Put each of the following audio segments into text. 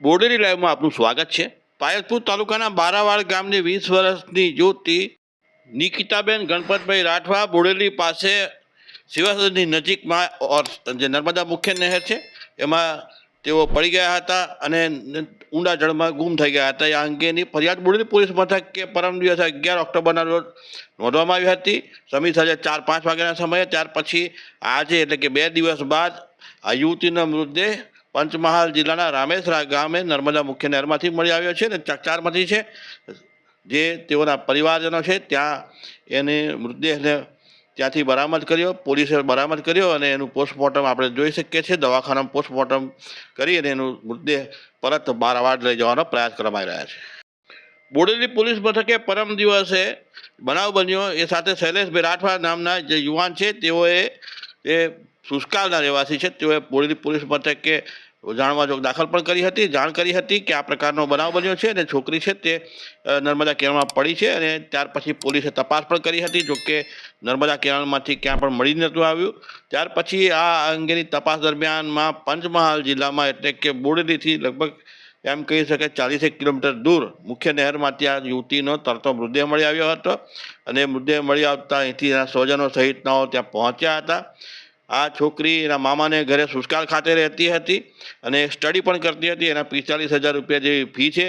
બોડેલી લાઈવમાં આપનું સ્વાગત છે. પાયલપુર તાલુકાના બારાવાડ ગામની વીસ વર્ષની યુવતી નિકિતાબેન ગણપતભાઈ રાઠવા બોડેલી પાસે શિવાસનની નજીકમાં ઓર જે નર્મદા મુખ્ય નહેર છે, એમાં તેઓ પડી ગયા હતા અને ઊંડા જળમાં ગુમ થઈ ગયા હતા. એ અંગેની ફરિયાદ બોડેલી પોલીસ મથકે પરમ દિવસે અગિયાર ઓક્ટોબરના રોજ નોંધવામાં આવી હતી. સમી સાંજે ચાર પાંચ વાગ્યાના સમયે, ત્યાર પછી આજે એટલે કે બે દિવસ બાદ આ યુવતીનો મૃતદેહ પંચમહાલ જિલ્લાના રામેશ્વરા ગામે નર્મદા મુખ્ય નહેરમાંથી મળી આવ્યો છે અને ચકચારમાંથી છે. જે તેઓના પરિવારજનો છે, ત્યાં એને મૃતદેહને ત્યાંથી બરામદ કર્યો, પોલીસે બરામદ કર્યો અને એનું પોસ્ટમોર્ટમ આપણે જોઈ શકીએ છીએ. દવાખાનામાં પોસ્ટમોર્ટમ કરી અને એનું મૃતદેહ પરત બારાવાડ લઈ જવાનો પ્રયાસ કરવામાં રહ્યા છે. બોડેલી પોલીસ મથકે પરમ દિવસે બનાવ બન્યો. એ સાથે શૈલેષભાઈ રાઠવા નામના જે યુવાન છે, તેઓએ એ સુસ્કાલના રહેવાસી છે. તેઓએ બોડેલી પોલીસ મથકે જાણવા જોગ દાખલ પણ કરી હતી, જાણ કરી હતી કે આ પ્રકારનો બનાવ બન્યો છે અને છોકરી છે તે નર્મદા કેનાલમાં પડી છે અને ત્યાર પછી પોલીસે તપાસ પણ કરી હતી જોકે નર્મદા કેનાલમાંથી ક્યાં પણ મળી નહોતું આવ્યું. ત્યાર પછી આ અંગેની તપાસ દરમિયાનમાં પંચમહાલ જિલ્લામાં એટલે કે બોડેલીથી લગભગ એમ કહી શકાય ચાલીસેક કિલોમીટર દૂર મુખ્ય નહેરમાંથી આ યુવતીનો તરતો મૃતદેહ મળી આવ્યો હતો અને મૃતદેહ મળી આવતા અહીંથી એના સ્વજનો સહિતનાઓ ત્યાં પહોંચ્યા હતા. આ છોકરી એના મામાને ઘરે સુસ્કાર ખાતે રહેતી હતી અને સ્ટડી પણ કરતી હતી. એના પિસ્તાલીસ હજાર રૂપિયા જેવી ફી છે.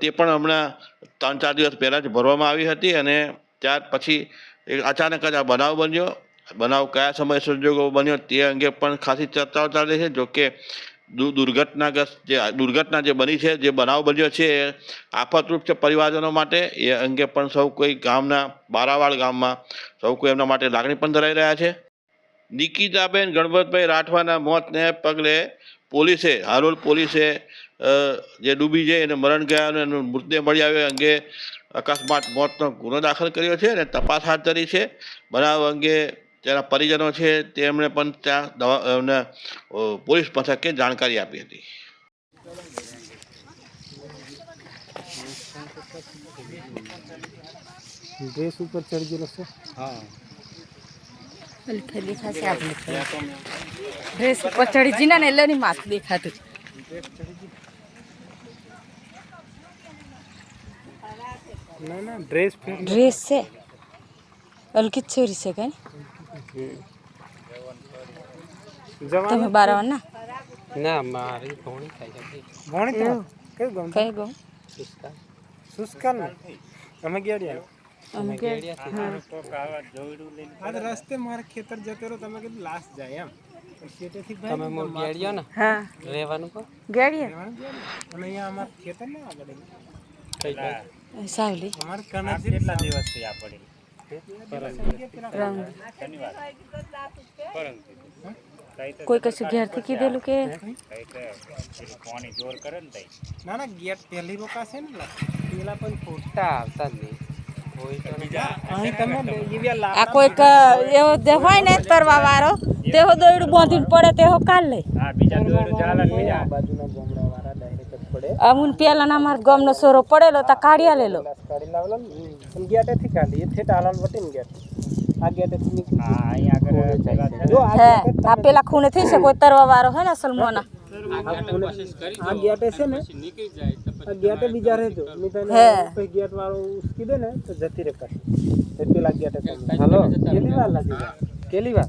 તે પણ હમણાં ત્રણ ચાર દિવસ પહેલાં જ ભરવામાં આવી હતી અને ત્યાર પછી એક અચાનક જ આ બનાવ બન્યો. બનાવ કયા સમય સંજોગો બન્યો તે અંગે પણ ખાસી ચર્ચાઓ ચાલે છે. જોકે દુર્ઘટનાગ્રસ્ત જે, દુર્ઘટના જે બની છે, જે બનાવ બન્યો છે એ આફતરૂપ છે પરિવારજનો માટે. એ અંગે પણ સૌ કોઈ ગામના બારાવાડ ગામમાં સૌ કોઈ એમના માટે લાગણી પણ ધરાવી રહ્યા છે. નિકિતાબેન ગણપતભાઈ રાઠવાના મોતને પગલે પોલીસે હાલોલ પોલીસે જે ડૂબી જાય એને મરણ ગયા અને એનો મૃતદેહ મળી આવ્યો અંગે અકસ્માત મોતનો ગુનો દાખલ કર્યો છે અને તપાસ હાથ ધરી છે. બનાવ અંગે તેના પરિજનો છે તેમણે પણ ત્યાં દવા એમને પોલીસ મથકે જાણકારી આપી હતી. ડ્રેસ ઉપર ચડી ગયેલો છે? હલકે દેખાશે આપણે ડ્રેસ ઉપર ચડી જીના ને એટલે ની માથું દેખાતું. ના ના ડ્રેસ છે. હલકી જ છોરી છે કઈ તમે જવાનું બારાવા ના ના મારી ભોણી થાય ભોણી કઈ ગયું સુસ્કાલ ને તમે ગેડિયા અમે કે આજ રસ્તે મારે ખેતર જતો રહ્યો તમે કીધું લાસ્ટ જાય એમ. શેટેથી તમે મોર ગેડિયા ને? હા. રહેવાનું કો ગેડીએ? અને અહીંયા અમાર ખેતર ના આગળ કઈ કઈ સાવલી. અમારે કનક કેટલા દિવસ થયા પડે રંગ. કોઈ કશું ઘેરથી કીધેલું કે? ના ના ગેટ પહેલી રોકાશે ને લા. પેલા પણ ફૂટતા આવતા જ નહીં. આ કોઈક એવો જે હોય ને તરવા વાળો તેવો દોયડું બાંધીને પડે તેવો કાલ લે. બાજુના ગામડા વાળા ડાયરેક્ટ અમુન પેલા ના મારા ગામનો સોરો પડેલો તા કાઢ્યા લેલો. કાઢી લાવેલો એ ગેટ. આ નીકળી. પેલા ખૂણે થઈ છે કોઈ તરવા વાળો હે ને સલમોના આ ગેટે છે ને આ ગેટે બીજા રહેજો. નહીં તો એને હે. પછી ગેટ વાળો ઉસકી દે ને તો જતી રહે પાછી. તે પેલા ગેટે હેલો. કેલી વાર લાગી કેલી વાર?